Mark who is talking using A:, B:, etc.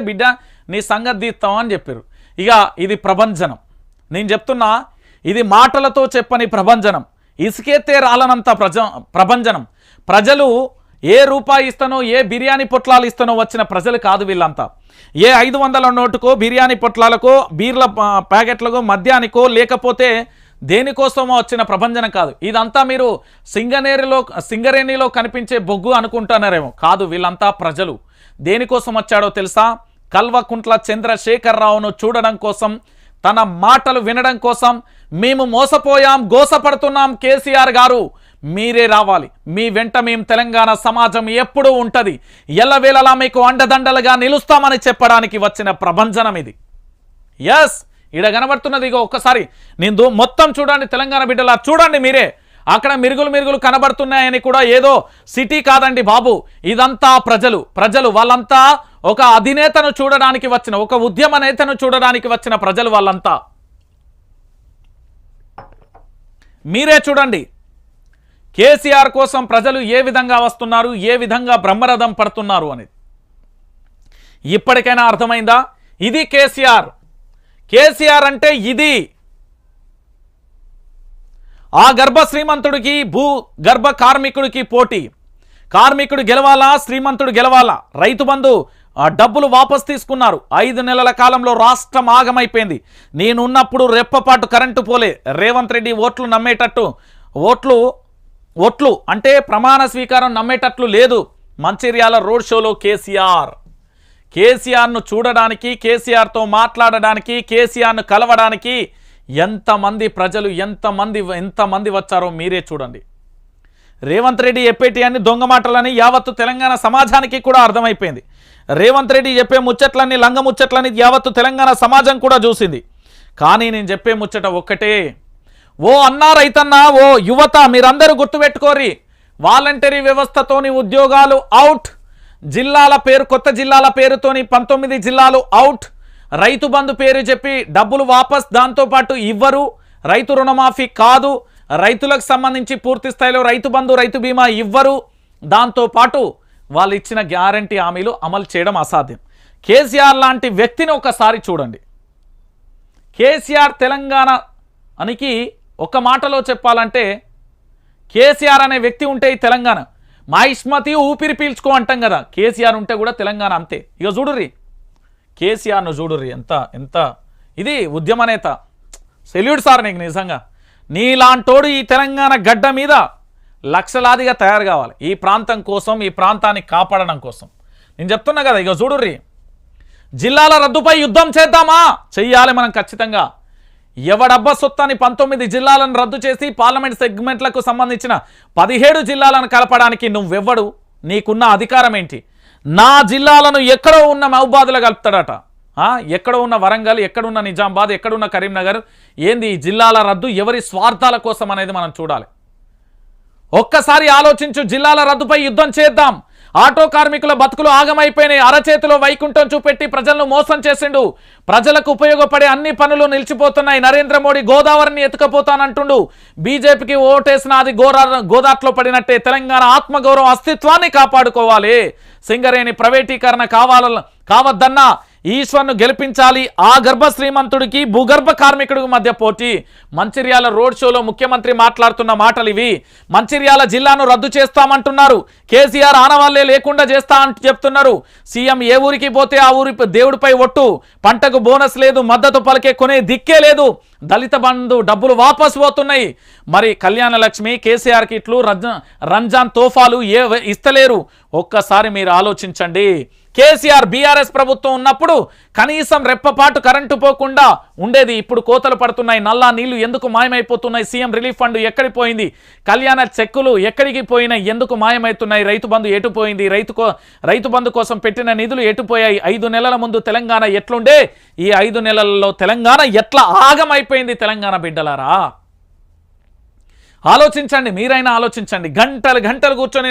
A: బిడ్డ నీ సంగతి తీస్తాం అని చెప్పారు. ఇక ఇది ప్రభంజనం. నేను చెప్తున్నా ఇది మాటలతో చెప్పని ప్రభంజనం. ఇసుకెత్తే రాలనంత ప్రజ ప్రభంజనం. ప్రజలు ఏ రూపాయి ఇస్తానో ఏ బిర్యానీ పొట్లాలు ఇస్తానో వచ్చిన ప్రజలు కాదు వీళ్ళంతా. ఏ ఐదు వందల నోటుకో బిర్యానీ పొట్లాలకో బీర్ల ప్యాకెట్లకో మద్యానికో లేకపోతే దేనికోసమో వచ్చిన ప్రభంజనం కాదు. ఇదంతా మీరు సింగనేరిలో సింగరేణిలో కనిపించే బొగ్గు అనుకుంటున్నారేమో. కాదు వీళ్ళంతా ప్రజలు. దేనికోసం వచ్చాడో తెలుసా? కల్వకుంట్ల చంద్రశేఖరరావును చూడడం కోసం తన మాటలు వినడం కోసం మేము మోసపోయాం గోసపడుతున్నాం కేసీఆర్ గారు. మీరే రావాలి. మీ వెంట మేము తెలంగాణ సమాజం ఎప్పుడూ ఉంటుంది. ఎల్లవేళలా మీకు అండదండలుగా నిలుస్తామని చెప్పడానికి వచ్చిన ప్రభంజనం ఇది. ఎస్ ఈడ కనబడుతున్నది ఇక ఒక్కసారి. నేను మొత్తం చూడండి తెలంగాణ బిడ్డలా చూడండి మీరే. అక్కడ మిరుగులు మిరుగులు కనబడుతున్నాయని కూడా ఏదో సిటీ కాదండి బాబు. ఇదంతా ప్రజలు ప్రజలు వాళ్ళంతా ఒక అధినేతను చూడడానికి వచ్చిన ఒక ఉద్యమ నేతను చూడడానికి వచ్చిన ప్రజలు వాళ్ళంతా. మీరే చూడండి. కేసీఆర్ కోసం ప్రజలు ఏ విధంగా వస్తున్నారు ఏ విధంగా బ్రహ్మరథం పడుతున్నారు అనేది. ఇప్పటికైనా అర్థమైందా? ఇది కేసీఆర్. కేసీఆర్ అంటే ఇది. ఆ గర్భ శ్రీమంతుడికి భూ గర్భ కార్మికుడికి పోటీ. కార్మికుడు గెలవాలా శ్రీమంతుడు గెలవాలా? రైతు బంధు డబ్బులు వాపస్ తీసుకున్నారు. ఐదు నెలల కాలంలో రాష్ట్రం ఆగమైపోయింది. నేనున్నప్పుడు రెప్పపాటు కరెంటు పోలే. రేవంత్ రెడ్డి ఓట్లు నమ్మేటట్టు ఓట్లు ఓట్లు అంటే ప్రమాణ స్వీకారం నమ్మేటట్లు లేదు. మంచిర్యాల రోడ్ షోలో కేసీఆర్. కేసీఆర్ను చూడడానికి కేసీఆర్తో మాట్లాడడానికి కేసీఆర్ను కలవడానికి ఎంతమంది ప్రజలు ఎంతమంది ఎంతమంది వచ్చారో మీరే చూడండి. రేవంత్ రెడ్డి చెప్పేటి అన్ని దొంగ మాటలని యావత్తు తెలంగాణ సమాజానికి కూడా అర్థమైపోయింది. రేవంత్ రెడ్డి చెప్పే ముచ్చట్లన్నీ లంగ ముచ్చట్లని యావత్తు తెలంగాణ సమాజం కూడా చూసింది. కానీ నేను చెప్పే ముచ్చట ఒక్కటే. ఓ అన్నా రైతన్నా ఓ యువత మీరందరూ గుర్తుపెట్టుకోరి వాలంటరీ వ్యవస్థతోని ఉద్యోగాలు అవుట్ జిల్లాల పేరు కొత్త జిల్లాల పేరుతోని పంతొమ్మిది జిల్లాలు అవుట్ రైతు బంధు పేరు చెప్పి డబ్బులు వాపస్ దాంతోపాటు ఇవ్వరు. రైతు రుణమాఫీ కాదు. రైతులకు సంబంధించి పూర్తి స్థాయిలో రైతు బంధు రైతు బీమా ఇవ్వరు. దాంతోపాటు వాళ్ళు ఇచ్చిన గ్యారంటీ హామీలు అమలు చేయడం అసాధ్యం. కేసీఆర్ లాంటి వ్యక్తిని ఒకసారి చూడండి. కేసీఆర్ తెలంగాణ అనికి ఒక మాటలో చెప్పాలంటే కేసీఆర్ అనే వ్యక్తి ఉంటే ఈ తెలంగాణ. మా ఊపిరి పీల్చుకో అంటాం కదా. కేసీఆర్ ఉంటే కూడా తెలంగాణ అంతే. ఇక చూడుర్రి. కేసీఆర్ను చూడుర్రి. ఎంత ఎంత ఇది ఉద్యమ నేత. సెల్యూట్ సార్ నీకు నిజంగా. నీలాంటోడు ఈ తెలంగాణ గడ్డ మీద లక్షలాదిగా తయారు కావాలి. ఈ ప్రాంతం కోసం ఈ ప్రాంతాన్ని కాపాడడం కోసం. నేను చెప్తున్నా కదా ఇక చూడుర్రి. జిల్లాల రద్దుపై యుద్ధం చేద్దామా? చెయ్యాలి మనం ఖచ్చితంగా. ఎవడబ్బ సొత్తాన్ని పంతొమ్మిది జిల్లాలను రద్దు చేసి పార్లమెంట్ సెగ్మెంట్లకు సంబంధించిన పదిహేడు జిల్లాలను కలపడానికి నువ్వెవ్వడు? నీకున్న అధికారం ఏంటి? నా జిల్లాలను ఎక్కడో ఉన్న మహబాద్లో కలుపుతాడట. ఎక్కడ ఉన్న వరంగల్ ఎక్కడున్న నిజామాబాద్ ఎక్కడున్న కరీంనగర్ ఏంది ఈ జిల్లాల రద్దు ఎవరి స్వార్థాల కోసం అనేది మనం చూడాలి. ఒక్కసారి ఆలోచించు జిల్లాల రద్దుపై యుద్ధం చేద్దాం. ఆటో కార్మికుల బతుకులు ఆగమైపోయినాయి. అరచేతిలో వైకుంఠం చూపెట్టి ప్రజలను మోసం చేసిండు. ప్రజలకు ఉపయోగపడే అన్ని పనులు నిలిచిపోతున్నాయి. నరేంద్ర మోడీ గోదావరిని ఎత్తుకపోతానంటుండు. బీజేపీకి ఓటేసిన అది గోరా గోదాట్లో పడినట్టే తెలంగాణ ఆత్మగౌరవం అస్తిత్వాన్ని కాపాడుకోవాలి. సింగరేణి ప్రైవేటీకరణ కావాల కావద్దన్నా ఈశ్వర్ను గెలిపించాలి. ఆ గర్భ శ్రీమంతుడికి భూగర్భ కార్మికుడికి మధ్య పోటీ. మంచిర్యాల రోడ్ షోలో ముఖ్యమంత్రి మాట్లాడుతున్న మాటలు ఇవి. మంచిర్యాల జిల్లాను రద్దు చేస్తామంటున్నారు. కేసీఆర్ ఆనవాళ్ళే లేకుండా చేస్తా అంటూ చెప్తున్నారు. సీఎం ఏ ఊరికి పోతే ఆ ఊరి దేవుడిపై ఒట్టు. పంటకు బోనస్ లేదు మద్దతు పలికే కొనే దిక్కే లేదు. దళిత బంధు డబ్బులు వాపస్ పోతున్నాయి. మరి కళ్యాణ లక్ష్మి కేసీఆర్ కిట్లు రంజాన్ రంజాన్ తోఫాలు ఏ ఇస్తలేరు. ఒక్కసారి మీరు ఆలోచించండి. కేసీఆర్ బీఆర్ఎస్ ప్రభుత్వం ఉన్నప్పుడు కనీసం రెప్పపాటు కరెంటు పోకుండా ఉండేది ఇప్పుడు కోతలు పడుతున్నాయి నల్లా నీళ్ళు ఎందుకు మాయమైపోతున్నాయి సీఎం రిలీఫ్ ఫండ్ ఎక్కడికి పోయింది కళ్యాణ చెక్కులు ఎక్కడికి పోయినాయి ఎందుకు మాయమవుతున్నాయి రైతు బంధు ఎటు పోయింది రైతు రైతు బంధు కోసం పెట్టిన నిధులు ఎటుపోయాయి ఐదు నెలల ముందు తెలంగాణ ఎట్లుండే ఈ ఐదు నెలలలో తెలంగాణ ఎట్లా ఆగమైపోయింది తెలంగాణ బిడ్డలారా? ఆలోచించండి మీరైనా ఆలోచించండి గంటలు గంటలు కూర్చొని